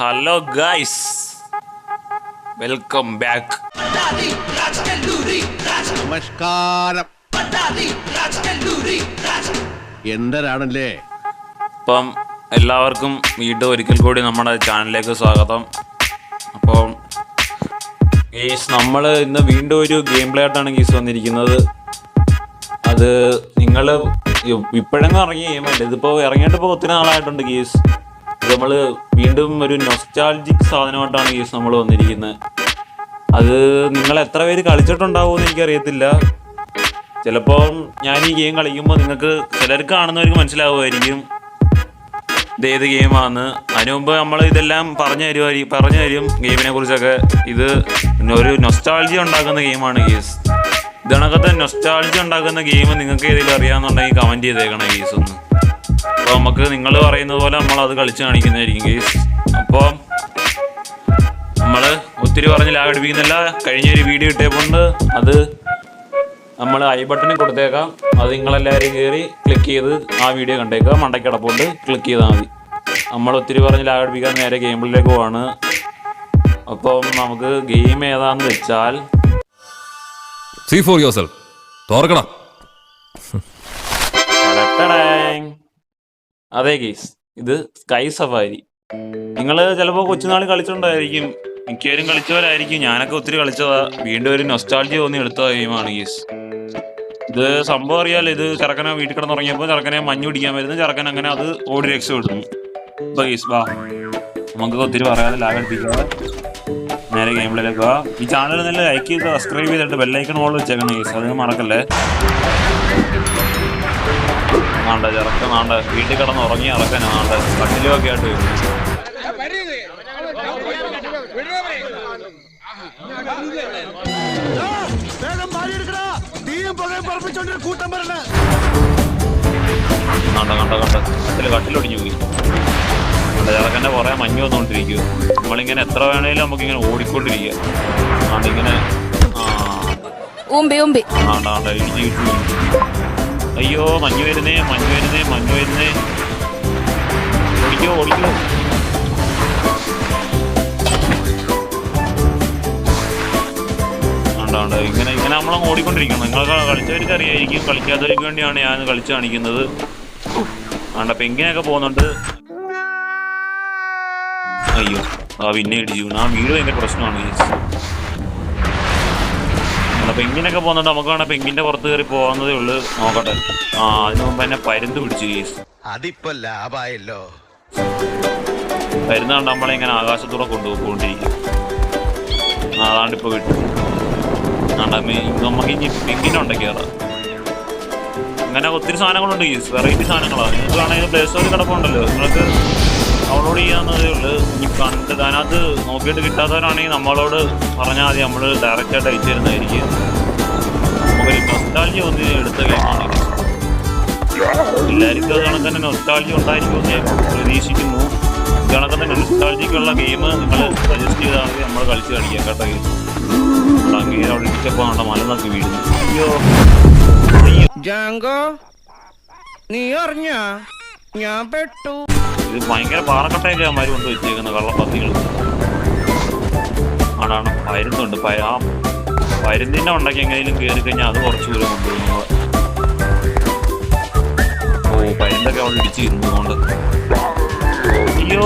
Hello guys welcome back നമസ്കാരം. എന്തരാണല്ലേ? ഇപ്പം എല്ലാവർക്കും വീണ്ടും ഒരിക്കൽ കൂടി നമ്മുടെ ചാനലിലേക്ക് സ്വാഗതം. അപ്പോൾ ഗീസ് നമ്മൾ ഇന്ന് വീണ്ടും ഒരു ഗെയിം പ്ലേ ആയിട്ടാണ് ഗീസ് വന്നിരിക്കുന്നത്. അത് നിങ്ങൾ ഇപ്പോഴെങ്ങും ഇറങ്ങിയ ഗെയിമല്ല? ഇതിപ്പോൾ ഇറങ്ങിയിട്ട് ഇപ്പോൾ ഒത്തിരി നാളായിട്ടുണ്ട് ഗീസ്. നമ്മൾ വീണ്ടും ഒരു നൊസ്റ്റാൾജിക് സാധനമായിട്ടാണ് ഗീസ് നമ്മൾ വന്നിരിക്കുന്നത്. അത് നിങ്ങൾ എത്ര പേര് കളിച്ചിട്ടുണ്ടാവുമെന്ന് എനിക്കറിയത്തില്ല. ചിലപ്പോൾ ഞാൻ ഈ ഗെയിം കളിക്കുമ്പോൾ നിങ്ങൾക്ക് ചിലർക്ക് കാണുന്നവർക്ക് മനസ്സിലാവുമായിരിക്കും. ഇത് ഏത് ഗെയിമാണെന്ന് അതിനു മുമ്പ് നമ്മൾ ഇതെല്ലാം പറഞ്ഞു തരുമായിരിക്കും പറഞ്ഞു തരും ഗെയിമിനെ കുറിച്ചൊക്കെ. ഇത് ഒരു നൊസ്റ്റാൾജി ഉണ്ടാക്കുന്ന ഗെയിമാണ് ഗീസ് ഇതണക്കത്തെ നൊസ്റ്റാൾജി ഉണ്ടാക്കുന്ന ഗെയിം നിങ്ങൾക്ക് ഏതെങ്കിലും അറിയാമെന്നുണ്ടെങ്കിൽ കമന്റ് ചെയ്തേക്കണം ഗീസ് ഒന്ന്. അപ്പോൾ നമുക്ക് നിങ്ങൾ പറയുന്നത് പോലെ നമ്മൾ അത് കളിച്ച് കാണിക്കുന്നതായിരിക്കും ഗെയിസ് അപ്പോൾ നമ്മൾ ഒത്തിരി പറഞ്ഞ് ലാഗ് അടിപ്പിക്കുന്നില്ല. കഴിഞ്ഞൊരു വീഡിയോ ഇട്ടേക്കൊണ്ട് അത് നമ്മൾ ഐ ബട്ടണിൽ കൊടുത്തേക്കാം. അത് നിങ്ങളെല്ലാവരും കയറി ക്ലിക്ക് ചെയ്ത് ആ വീഡിയോ കണ്ടേക്കുക. മണ്ടയ്ക്കടപ്പുണ്ട്. ക്ലിക്ക് ചെയ്താൽ മതി. നമ്മൾ ഒത്തിരി പറഞ്ഞ് ലാഗ് അടിപ്പിക്കാൻ നേരെ ഗെയിമിലേക്ക് പോവാണ്. അപ്പം നമുക്ക് ഗെയിം ഏതാന്ന് വെച്ചാൽ സീ ഫോർ തോർക്കണം ടടടടാങ്. അതെ ഗെയ്സ് ഇത് സ്കൈ സഫാരി നിങ്ങൾ ചിലപ്പോൾ കൊച്ചുനാൾ കളിച്ചിട്ടുണ്ടായിരിക്കും മിക്കവരും കളിച്ചവരായിരിക്കും. ഞാനൊക്കെ ഒത്തിരി കളിച്ചതാ. വീണ്ടും ഒരു നൊസ്റ്റാൾജി തോന്നി എടുത്ത ഗെയിമാണ് ഗെയ്സ് ഇത് സംഭവം അറിയാലോ ഇത് ചെറുക്കനെ വീട്ടിൽ കിടന്നുറങ്ങിയപ്പോൾ ചെറുക്കനെ മഞ്ഞ് പിടിക്കാൻ വരുന്നു. ചെറുക്കൻ അങ്ങനെ അത് ഓടി രക്ഷപ്പെടുന്നു ഇപ്പൊ ഗെയ്സ് വാ. നമുക്ക് ഒത്തിരി പറയാതെ ലാഗടിപ്പിക്കാതെ നേരെ ഗെയിമിലേക്ക് വാ. ഈ ചാനൽ നല്ല ലൈക്ക് ചെയ്ത് സബ്സ്ക്രൈബ് ചെയ്തിട്ട് ബെല്ലൈക്കൺ ഓൾ വെച്ചേക്കണം ഗെയ്സ് അത് മറക്കല്ലേ? നാണ്ട ചെറുക്ക നാണ്ട വീട്ടിൽ കിടന്ന് ഉറങ്ങി ഇറക്കാൻ നാണ്ട കട്ടിലൊക്കെ ആയിട്ട് കണ്ട കണ്ട കണ്ട കട്ടിൽ കട്ടിലൊടിഞ്ഞു പോയി. ചെറുക്കന്റെ കുറേ മഞ്ഞ് വന്നുകൊണ്ടിരിക്കുക നമ്മളിങ്ങനെ എത്ര വേണേലും നമുക്കിങ്ങനെ ഓടിക്കൊണ്ടിരിക്കുക ഇങ്ങനെ ആ. ഉമ്പി ഉമ്പി അയ്യോ മഞ്ഞ് വരുന്നേ മഞ്ഞ് വരുന്നേ മഞ്ഞ് വരുന്നേ. ഓടിക്കോ ഓടിക്കോ. ഉണ്ടാണ്ട് ഇങ്ങനെ ഇങ്ങനെ നമ്മളങ്ങ് ഓടിക്കൊണ്ടിരിക്കണം. നിങ്ങൾക്ക് കളിച്ചവർക്ക് അറിയായിരിക്കും. കളിക്കാത്തവർക്ക് വേണ്ടിയാണ് ഞാൻ കളിച്ച് കാണിക്കുന്നത്. ആണ്ട ഇങ്ങനെയൊക്കെ പോകുന്നുണ്ട്. അയ്യോ ആ പിന്നെ ഇടിച്ചു. ആ വീട് ഭയങ്കര പ്രശ്നമാണ് പെങ്കിനൊക്കെ പോകുന്നുണ്ട് നമുക്ക് വേണം പെങ്കിന്റെ പുറത്ത് കയറി പോകുന്നതേ ഉള്ളു. നോക്കട്ടെ. ആ അതിനു മുമ്പ് എന്നെ പരുന്ത് പിടിച്ചു കേസ് അതിപ്പോ ലാഭായല്ലോ. പരുന്ത് കണ്ട് നമ്മളെ ഇങ്ങനെ ആകാശത്തൂടെ കൊണ്ടുപോയിക്കൊണ്ടിരിക്കും അതാണ്ട് ഇപ്പൊ മെ- നമുക്ക് ഇനി പെങ്കിനുണ്ട് കയറാം അങ്ങനെ ഒത്തിരി സാധനങ്ങളുണ്ട് കേസ് വെറൈറ്റി സാധനങ്ങളാണ് നിങ്ങൾക്ക് വേണമെങ്കിൽ പ്ലേ സ്റ്റോറിൽ കിടപ്പുണ്ടല്ലോ. നിങ്ങൾക്ക് ഡൗൺലോഡ് ചെയ്യാവുന്നതേ ഉള്ളൂ. ഇനി കണ്ട് അതിനകത്ത് നോക്കിയിട്ട് കിട്ടാത്തവരാണെങ്കിൽ നമ്മളോട് പറഞ്ഞാൽ മതി. നമ്മൾ ഡയറക്റ്റായിട്ട് അയച്ചു തരുന്നതായിരിക്കും നമുക്കൊരു നൊസ്റ്റാൾജി ഒന്ന് എടുത്ത ഗെയിമാണ് എല്ലാവർക്കും അത് കണക്ക് തന്നെ നൊസ്റ്റാൾജി ഉണ്ടായിരിക്കും ഞാൻ പ്രതീക്ഷിക്കുന്നു. ഇത് കണക്ക് തന്നെ ഗെയിം നിങ്ങൾ സജസ്റ്റ് ചെയ്താൽ മതി നമ്മൾ കളിച്ച് കളിക്കാം കേട്ടോ. അങ്ങനെ അവിടെ വീഴുന്നു അയ്യോ. ജാങ്കോ നീ അറിഞ്ഞ? ഞാൻ പെട്ടു. ഇത് ഭയങ്കര പാറക്കട്ടയൊക്കെ അമ്മമാർ കൊണ്ട് വെച്ചേക്കുന്ന കള്ളപ്പത്തികൾ. ആണാണ്. പരുന്നുണ്ട് ആ പരുന്തിന്റെ ഉണ്ടാക്കി എങ്ങനെയും കയറി കഴിഞ്ഞാൽ അത് കുറച്ച് ദൂരം കൊണ്ട് നമ്മളെ ഓ പരുന്തൊക്കെ അവിടെ ഇടിച്ച് ഇരുന്നുകൊണ്ട് അയ്യോ.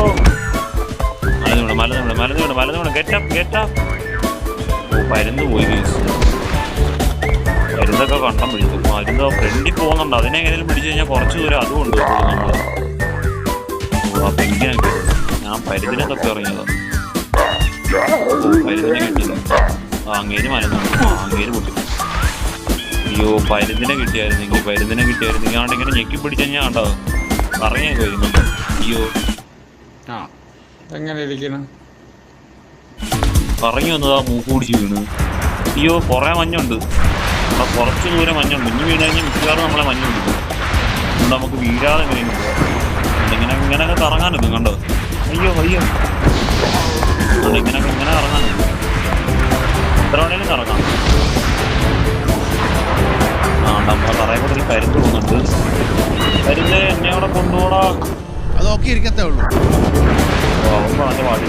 മലന്ന് വീണ് മലന്ന് വീണ് മലന്ന് വീണ് മലന്ന് വീണ് ഗെറ്റപ്പ് ഗെറ്റപ്പ് ഓ പരുന്ന് പോയി. പരുന്തൊക്കെ കണ്ടം പിടിച്ചു. മരുന്ന് ഫ്രണ്ടിൽ പോകുന്നുണ്ട്. അതിനെങ്ങനെയും പിടിച്ചു കഴിഞ്ഞാൽ കുറച്ച് ദൂരം അതും ഉണ്ട് നമ്മൾ ആ പെങ്കിനെ ഞാൻ പരിധിനെ തപ്പി ഇറങ്ങിയതാ പരിധിനെ ആ അങ്ങേര് മലന്നു ആ അങ്ങേര് പൊട്ടി അയ്യോ പരുതിനെ കിട്ടിയായിരുന്നെങ്കിൽ പരുതിനെ കിട്ടിയായിരുന്നെങ്കിൽ ആണ്ട് ഇങ്ങനെ ഞെക്കി പിടിച്ച ഞാൻ കണ്ടോ പറഞ്ഞേ വരുന്നുണ്ട് അയ്യോ ആ എങ്ങനെ ഇരിക്കണം പറഞ്ഞു വന്നതാ മൂക്ക് പിടിച്ച് വീണ് അയ്യോ കുറേ മഞ്ഞുണ്ട് അവിടെ കുറച്ച് ദൂരം മഞ്ഞുണ്ട് ഇനി വീണ് കഴിഞ്ഞാൽ മിക്കവാറും നമ്മളെ മഞ്ഞുണ്ട് നമുക്ക് വീഴാതെ ഇങ്ങനെ ഇങ്ങനെയൊക്കെ കറങ്ങാനൊന്നും കണ്ടോ? അയ്യോ അയ്യോ. ഇങ്ങനെയൊക്കെ ഇങ്ങനെ കറങ്ങാൻ എത്ര വേണേലും കറങ്ങാം. ആ പറയുമ്പോൾ ഒരു കരുത്ത് പോകുന്നുണ്ട് കരുത്ത് എന്നെ അവിടെ കൊണ്ടുപോടാ. അത് ഓക്കെ ഇരിക്കത്തേ ഉള്ളൂ അവൻ പറഞ്ഞ പാടി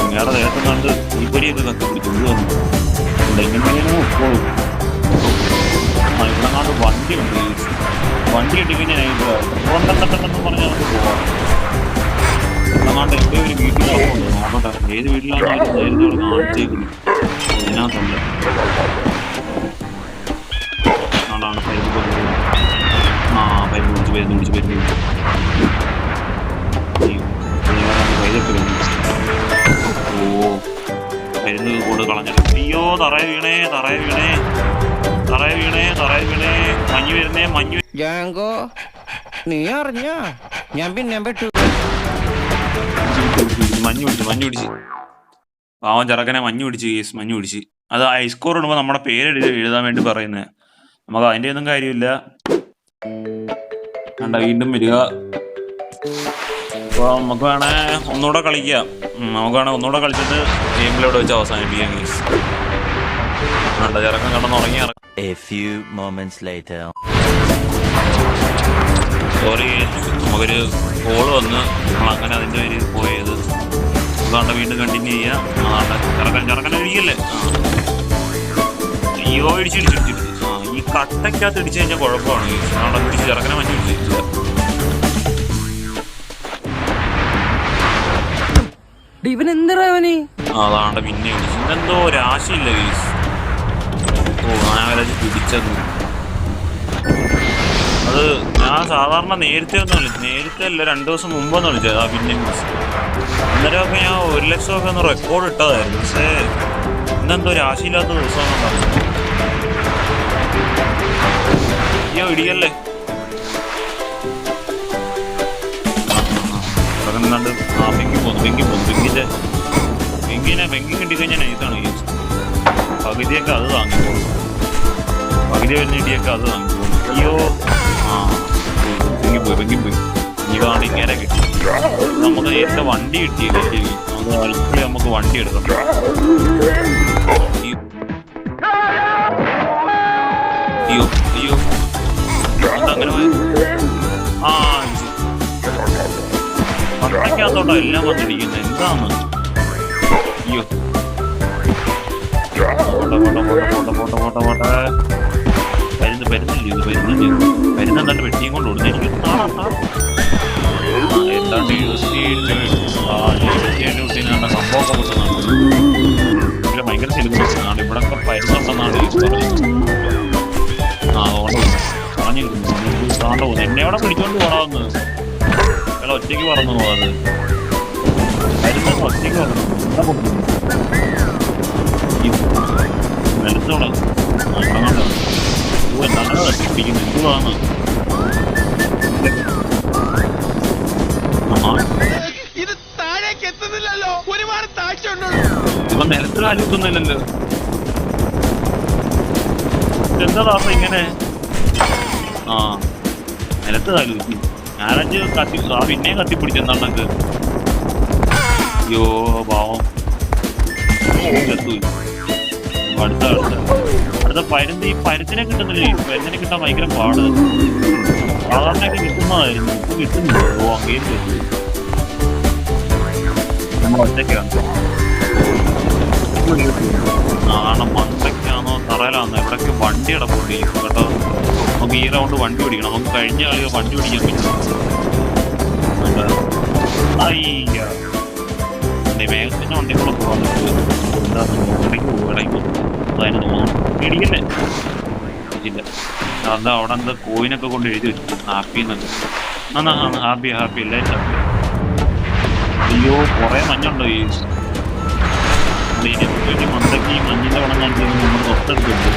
ഇങ്ങയുടെ കണ്ട് ഈ ഇത് കത്തി പിടിച്ചു കൊണ്ടുവന്നു. പോകും വണ്ടി ഉണ്ട്. വണ്ടി ഇട്ടിങ്ങനെ കൊണ്ടെന്നു പറഞ്ഞ് നമുക്ക് അതുകൊണ്ട് എന്റെ ഒരു വീട്ടിലാണ് ഏത് വീട്ടിലാണെങ്കിലും നേരത്തെ ഇവിടെ കാണിച്ചേക്കുന്നു ഇതിനകത്തുണ്ട് അതാണ് പൈപ്പ് കൊടുക്കുന്നത് ആ പൈപ്പ് പിടിച്ച് പേര് പിടിച്ച് പേര് പിടിച്ച് ഓ മരുന്ന് കൊണ്ട് കളഞ്ഞിട്ട് അയ്യോ വീണേ തറയ വീണേ. തറയ വീണേ തറയ വീണേ. മഞ്ഞു വരുന്നേ മഞ്ഞു ജാങ്കോ നീ അറിഞ്ഞ? ഞാൻ പിന്നെ പെട്ടു. മഞ്ഞു പിടിച്ചു മഞ്ഞു പിടിച്ച്. പാവം ചെറുക്കനെ മഞ്ഞു പിടിച്ച് കേസ് മഞ്ഞു പിടിച്ച്. അത് ഐസ്കോർ ഇടുമ്പോൾ നമ്മുടെ പേര് എഴുതി എഴുതാൻ വേണ്ടി പറയുന്നത് നമുക്ക് അതിന്റെ ഒന്നും കാര്യമില്ല. കണ്ട വീണ്ടും വരിക. അപ്പോൾ നമുക്ക് വേണേ ഒന്നുകൂടെ കളിക്കാം. നമുക്ക് വേണേ ഒന്നുകൂടെ കളിച്ചിട്ട് ഗെയിമിലൂടെ വെച്ച് അവസാനിപ്പിക്കാം കേസ് കണ്ട ചെറുക്കൻ കിടന്നുറങ്ങി A few moments later. Sorry നമുക്കൊരു കോൾ വന്ന് നമ്മളങ്ങനെ അതിന്റെ പേര് പോയത്. അതുകൊണ്ട് വീണ്ടും കണ്ടിന്യൂ ചെയ്യാം. അതാണ്ട് ചെറുക്കൻ ചെറുക്കൻ ഇടിക്കല്ലേ ആ. അയ്യോ ഇടിച്ച് ഇടിച്ച് ഇടിച്ച് ഇടിച്ച്. ആ ഈ കട്ടയ്ക്കകത്ത് ഇടിച്ചു കഴിഞ്ഞാൽ കുഴപ്പമാണ്. അതാണ്ട് പിടിച്ച് ചെറുക്കനെ മഞ്ഞ് പിടിച്ചില്ല ഇവൻ എന്തിനാ അതാണ്ട് പിന്നെ ഇടിച്ച്. ഇതെന്തോ രാശിയില്ല കേസ് വിചാരിച്ച് പിടിച്ചത്? അത് ഞാൻ സാധാരണ നേരത്തെ ഒന്നും വിളിച്ചു നേരത്തെ അല്ല രണ്ടു ദിവസം മുമ്പൊന്ന് വിളിച്ചത് ആ പിന്നെ വിളിച്ചു അന്നേരമൊക്കെ ഞാൻ ഒരു ലക്ഷമൊക്കെ ഒന്ന് റെക്കോർഡ് ഇട്ടതായിരുന്നു. പക്ഷേ ഇന്നെന്തോ രാശിയില്ലാത്ത ദിവസം ഇടിയല്ലേ? എന്താണ്ട് ആ പെങ്കി പോന്നു ബെങ്കി പോന്നു. ബെങ്കിന്റെ പെങ്കിനെ പെങ്കി കിട്ടിക്കഴിഞ്ഞാൽ നൈസാണ് ഈ പകുതിയൊക്കെ അത് വാങ്ങിക്കോളൂ പകുതി വരുന്ന ഇടിയൊക്കെ അത് വാങ്ങിക്കോളൂ അയ്യോ. ആ. പെങ്കി പോയി പെങ്കി പോയി. ഇങ്ങനെ കിട്ടി. നമുക്ക് നേരത്തെ വണ്ടി കിട്ടിയില്ല? ശരി നമുക്ക് നമുക്ക് വണ്ടി എടുക്കണം അയ്യോ. അയ്യോ അങ്ങനെ പോയി ആ. പട്ടയ്ക്കകത്തോട്ടോ എല്ലാം വന്നിരിക്കുന്നത്. എന്താണ് അയ്യോ. പോട്ടെ പോട്ടെ പോട്ടെ പോട്ടെ പോട്ടെ പോട്ടെ പോട്ടെ പരുന്ന് പരുന്നില്ല ഇത് പരുന്നില്ല പരുന്ന് എന്നിട്ട് വെട്ടിയും കൊണ്ട് ആ, എന്താണ്ട് എഴുപത്തി ആ എഴുപത്തി ഏഴ് കുട്ടീനാണ്ട് സംഭവമൊക്കെ കൊടുക്കുന്നതാണ് ഇവിടെ ഭയങ്കര സിലിബസാണ് ഇവിടെ ഒക്കെ പരുന്നുണ്ടെന്നാണ് ഈ പറഞ്ഞത് പറഞ്ഞു കാണാണ്ട് പോകുന്നു. എന്നെ അവിടെ പിടിച്ചോണ്ട് പോകാവുന്നത് അയാൾ ഒറ്റയ്ക്ക് പറഞ്ഞു പോകാത്. പറഞ്ഞു ഓ എന്താണ് എന്തുവാണ് ഇത് താഴേക്ക് എത്തുന്നില്ലല്ലോ. ഒരുപാട് താഴ്ച ഇപ്പൊ നിലത്ത് എത്തുന്നില്ലല്ലോ എന്താ ദാസ ഇങ്ങനെ? ആ നിലത്ത് കാലുക്കി ഞാനഞ്ച് കത്തി ആ പിന്നെ കത്തിപ്പിടിച്ചെന്താണ്ടക്ക് അയ്യോ പാവം. ചത്തുപോയി. അടുത്ത അടുത്ത. അടുത്ത പരുന്ത് ഈ പരുത്തിനെ കിട്ടുന്നില്ല? പരുത്തിനെ കിട്ടാൻ ഭയങ്കര പാട്. സാധാരണയൊക്കെ കിട്ടുന്നതായിരുന്നു. ഇപ്പൊ കിട്ടുന്നില്ല. ഓ വരുന്നു നമ്മൾ ഒറ്റയ്ക്കാണ് ആണ് മണ്ടയ്ക്കാണോ തറയിലാണോ ഇവിടൊക്കെ വണ്ടി കിടപ്പുണ്ടിരിക്കും കേട്ടോ. നമുക്ക് ഈ റൗണ്ട് വണ്ടി പിടിക്കണം നമുക്ക് കഴിഞ്ഞ കളി വണ്ടി പിടിക്കാൻ പറ്റും അയ്യ. വേഗത്തിന്റെ വണ്ടി കൂടെ പോകാൻ ഇടയ്ക്ക് പോകും ഇടയ്ക്ക് പോകും അതിന് തോന്നുന്നു. പേടിക്കല്ലേ ഇല്ല അതാ അവിടെ എന്താ കോയിനൊക്കെ കൊണ്ട് എഴുതി വെച്ചു. ഹാപ്പി എന്നൊക്കെ. എന്നാ ഹാപ്പി ഹാപ്പി അല്ലേ അയ്യോ കുറെ മഞ്ഞുണ്ടോ ഈ? മണ്ടയ്ക്ക് ഈ മഞ്ഞിന്റെ വളം കാണിക്കുന്നത് നമ്മൾ തൊട്ടടുത്തുണ്ട്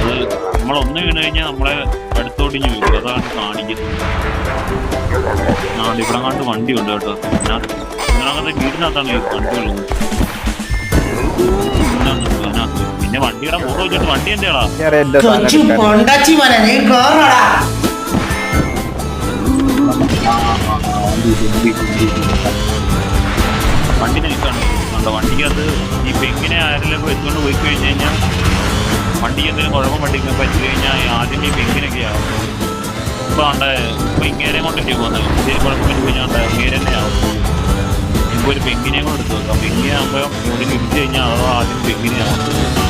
അത് നമ്മളൊന്ന് വീണ് കഴിഞ്ഞാൽ നമ്മളെ അടുത്തോട്ടിഞ്ഞ് വരും അതാണ് കാണിക്കുന്നത്. ആ ഇവിടെ കണ്ട് വണ്ടി ഉണ്ട് കേട്ടോ. ഞാൻ ഇതിനകത്തെ വീടിനകത്താണ് വണ്ടി ഉള്ളത്. പിന്നെ വണ്ടിയുടെ ഫോട്ടോ വെച്ചിട്ട് വണ്ടി കേറടാ. വണ്ടി നിൽക്കാണ്. കണ്ടോ വണ്ടിക്കകത്ത് ഈ പെങ്ങിനെ ആരെങ്കിലും എത്തുകൊണ്ട് പോയി കഴിഞ്ഞ് കഴിഞ്ഞാൽ വണ്ടിക്ക് എന്തെങ്കിലും കുഴപ്പം വണ്ടിക്ക് പറ്റി കഴിഞ്ഞാൽ ആദ്യം ഈ പെങ്ങിനൊക്കെ ആവും. ഇപ്പൊ ആണ്ട് പെങ്ങേരെ കൊണ്ടല്ലേ പോകുന്നത് എന്തെങ്കിലും കുഴപ്പം പറ്റി കഴിഞ്ഞാൽ പെങ്ങേരന്നെ ആവും. നമുക്ക് ഒരു പെങ്ങിനെ കൂടെ എടുത്തു നോക്കാം പെങ്ങിനെ ആകുമ്പോൾ എവിടെയും ഇടിച്ചു കഴിഞ്ഞാൽ അതോ ആദ്യം പെങ്ങിനെ ഇങ്ങനെ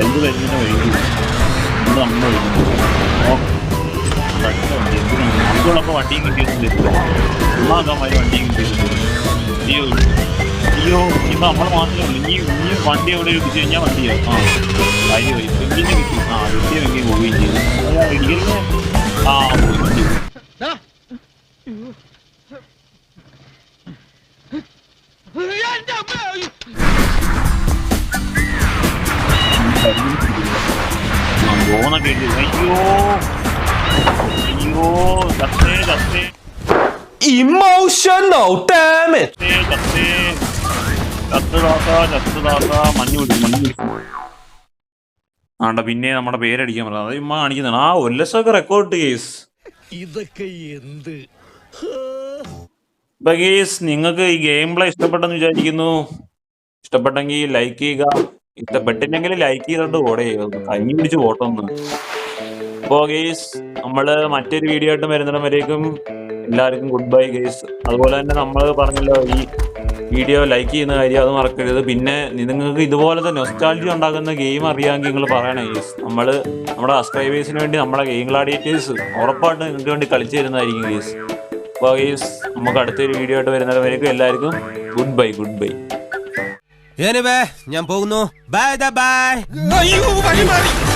എന്ത് ഇത് ഓ അടുത്ത വണ്ടി എന്തിനാണ് നമുക്കുള്ളപ്പോൾ വണ്ടിയും കിട്ടിയിട്ടില്ല ഉമ്മാക്കാൻ വണ്ടിയും കിട്ടിയിട്ടില്ല അയ്യോ അയ്യോ ഇപ്പൊ നമ്മൾ മാത്രമേ ഉള്ളൂ ഇനി ഇനി വണ്ടി എവിടെ എടുത്തു കഴിഞ്ഞാൽ വണ്ടിയാവും ആ കാര്യം പോയി പെങ്കിനെ കിട്ടി ആ കിട്ടിയ പെങ്കി പോവുകയും ചെയ്തു ആ ഇടിക്കലിന് ആ പോയി വണ്ടി ഇട്ട് അയ്യോ അയ്യോ Emotional, damn it! ചത്തേ ചത്തേ ചത്തതാത്ത ചത്തതാത്ത മഞ്ഞ് പിടിക്കും മഞ്ഞ് പിടിക്കും ആണ്ട പിന്നെ നമ്മുടെ പേരടിക്കാൻ പറഞ്ഞത്. ഇമ്മ കാണിക്കുന്നതാണ്. ആ ഒല്ലസൊക്കെ റെക്കോർഡ് കേസ് ഇതൊക്കെ എന്ത് കേസ് നിങ്ങൾക്ക് ഈ ഗെയിം പ്ലേ ഇഷ്ടപ്പെട്ടെന്ന് വിചാരിക്കുന്നു. ഇഷ്ടപ്പെട്ടെങ്കിൽ ലൈക്ക് ചെയ്യുക. ഇഷ്ടപ്പെട്ടില്ലെങ്കിൽ ലൈക്ക് ചെയ്തിട്ട് ഓടെ. കഞ്ഞി പിടിച്ച് ഓട്ടൊന്ന് അപ്പോൾ ഗെയ്സ് നമ്മൾ മറ്റൊരു വീഡിയോ ആയിട്ട് വരുന്നിടം വരേക്കും എല്ലാവർക്കും ഗുഡ് ബൈ ഗെയ്സ് അതുപോലെ തന്നെ നമ്മൾ പറഞ്ഞല്ലോ ഈ വീഡിയോ ലൈക്ക് ചെയ്യുന്ന കാര്യം അത് മറക്കരുത്. പിന്നെ നിങ്ങൾക്ക് ഇതുപോലെ തന്നെ നൊസ്റ്റാൾജി ഉണ്ടാക്കുന്ന ഗെയിം അറിയാമെങ്കിൽ നിങ്ങൾ പറയണേ ഗെയ്സ് നമ്മൾ നമ്മുടെ സബ്സ്ക്രൈബേഴ്സിന് വേണ്ടി നമ്മുടെ ഗെയിം ഗ്ലാഡിയേറ്റേഴ്സ് ഉറപ്പായിട്ട് നിങ്ങൾക്ക് വേണ്ടി കളിച്ചു തരുന്നതായിരിക്കും ഗേസ് അപ്പോൾ ഗേസ് നമുക്ക് അടുത്തൊരു വീഡിയോ ആയിട്ട് വരേക്കും എല്ലാവർക്കും ഗുഡ് ബൈ ഗുഡ് ബൈ ഞാൻ പോകുന്നു. Bye bye